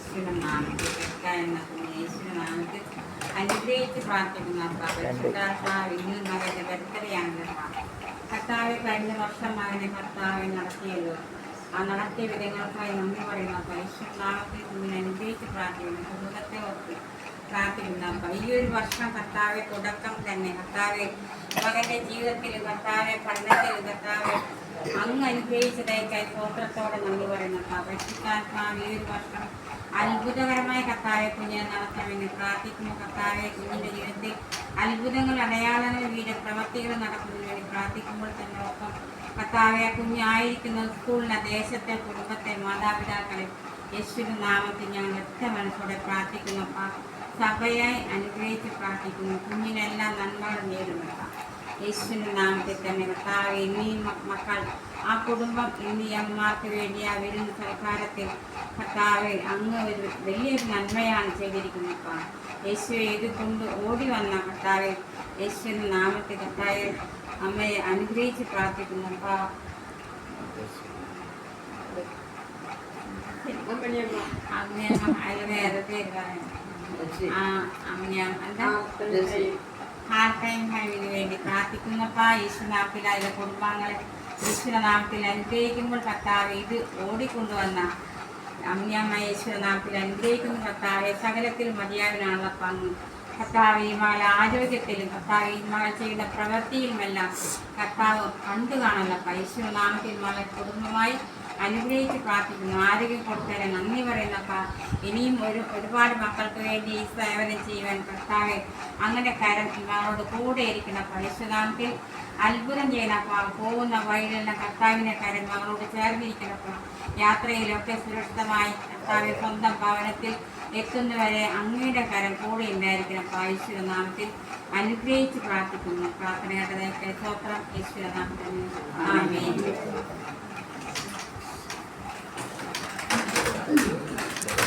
യേശുവിന്റെ നാമത്തിൽ കേൾക്കാൻ എന്ന യേശുവിന്റെ നാമത്തിൽ അനുഗ്രഹിച്ച് പ്രാർത്ഥിക്കുന്ന പരിശുദ്ധാത്മാവ് ഇന്നും മകന്റെ ബർത്ത്ഡേയാണല്ലോ കർത്താവ് കഴിഞ്ഞ വർഷം മകനെ കർത്താവ് നടത്തിയല്ലോ. ആ നടത്തിയ വിധങ്ങൾക്കായി നന്ദി പറയുന്ന പരിശുദ്ധാമത്തിൽ കുഞ്ഞിനെ അനുഗ്രഹിച്ച് പ്രാർത്ഥിക്കുന്ന. കുടുംബത്തെ ഓർത്ത് പ്രാർത്ഥിക്കുന്ന അപ്പ. ഈ ഒരു വർഷം കർത്താവെ തുടക്കം തന്നെ. കർത്താവ് മകന്റെ ജീവിതത്തിൽ കർത്താവെ പഠനത്തിൽ കർത്താവെ അങ്ങ് അനുഗ്രഹിച്ചതേക്കായി സ്തോത്രത്തോടെ നന്ദി പറയുന്നു പരിശുദ്ധാത്മാവ് ഈ ഒരു വർഷം അത്ഭുതകരമായ കർത്താവെ കുഞ്ഞിനെ നടത്തണമെന്ന് പ്രാർത്ഥിക്കുന്നു. കത്താവെ കുഞ്ഞിന്റെ ജീവിതത്തിൽ അത്ഭുതങ്ങൾ അടയാളങ്ങൾ വീട് പ്രവർത്തികൾ നടക്കുന്നതിന് വേണ്ടി പ്രാർത്ഥിക്കുമ്പോൾ തന്നെ ഒപ്പം കത്താവെ കുഞ്ഞായിരിക്കുന്ന സ്കൂളിനെ ദേശത്തെ കുടുംബത്തെ മാതാപിതാക്കളെ യേശുവിന്റെ നാമത്തിൽ ഞങ്ങൾ ഒറ്റ മനസ്സോടെ പ്രാർത്ഥിക്കുന്നു. സഭയായി അനുഗ്രഹിച്ച് പ്രാർത്ഥിക്കുന്നു. കുഞ്ഞിനെല്ലാം നേടുന്നു യേശുവിന്റെ നാമത്തിൽ തന്നെ കർത്താവ് എന്നീ മക്കൾ ആ കുടുംബം എന്നീ അമ്മമാർക്ക് വേണ്ടി ആ വരുന്ന സർക്കാരത്തിൽ കർത്താവ് അങ്ങ് ഒരു വലിയൊരു നന്മയാണ് ചെയ്തിരിക്കുന്നത് അപ്പാ. യേശുവെ ഏത് കൊണ്ട് ഓടി വന്ന കർത്താവ് യേശുവിന്റെ നാമത്തിൽ കർത്താവ് അമ്മയെ അനുഗ്രഹിച്ച് പ്രാർത്ഥിക്കുന്നു അപ്പാ. അമ്മയമ്മ അതിൽ വേറെ പേര് പറയാം ആ അമ്മ എന്താ ഹാർട്ട് ഹൈവിന് വേണ്ടി പ്രാർത്ഥിക്കുന്നപ്പ ഈശ്വരനാമത്തിൽ അതിലെ കുടുംബാംഗങ്ങളെ ഈശ്വരനാമത്തിൽ അനുഗ്രഹിക്കുമ്പോൾ കർത്താവ് ഇത് ഓടിക്കൊണ്ടുവന്ന അമ്മിയമ്മ ഈശ്വരനാമത്തിൽ അനുഗ്രഹിക്കുന്ന കർത്താവെ സകലത്തിൽ മതിയാവിനാണുള്ള പങ്ക് കർത്താവ് ഈ മകൾ ആരോഗ്യത്തിലും കർത്താവ് ഈ മകൾ ചെയ്യുന്ന പ്രവൃത്തിയിലുമെല്ലാം കർത്താവ് കണ്ടു കാണുന്നപ്പ ഈശ്വരനാമത്തിൽ മകളെ കുടുംബമായി അനുഗ്രഹിച്ച് പ്രാർത്ഥിക്കുന്നു. ആരോഗ്യം കൊടുത്തതിന് നന്ദി പറയുന്നപ്പ. ഇനിയും ഒരു ഒരുപാട് മക്കൾക്ക് വേണ്ടി ഈ സേവനം ചെയ്യുവാൻ കർത്താവെ അങ്ങനെ കരം ഞങ്ങളോട് കൂടെ ഇരിക്കുന്ന പരിശുനാമത്തിൽ അത്ഭുതം ചെയ്യണപ്പ പോകുന്ന വഴിയിലുള്ള കർത്താവിനെ കരം ഞങ്ങളോട് ചേർന്നിരിക്കണപ്പ. യാത്രയിലൊക്കെ സുരക്ഷിതമായി കർത്താവെ സ്വന്തം ഭവനത്തിൽ എത്തുന്നവരെ അങ്ങയുടെ കരം കൂടെ ഉണ്ടായിരിക്കണം ഈശ്വരനാമത്തിൽ അനുഗ്രഹിച്ച് പ്രാർത്ഥിക്കുന്നു. പ്രാർത്ഥനയുടെ സ്തോത്രം. ഈശ്വരനാമത്തിൽ ആമേൻ.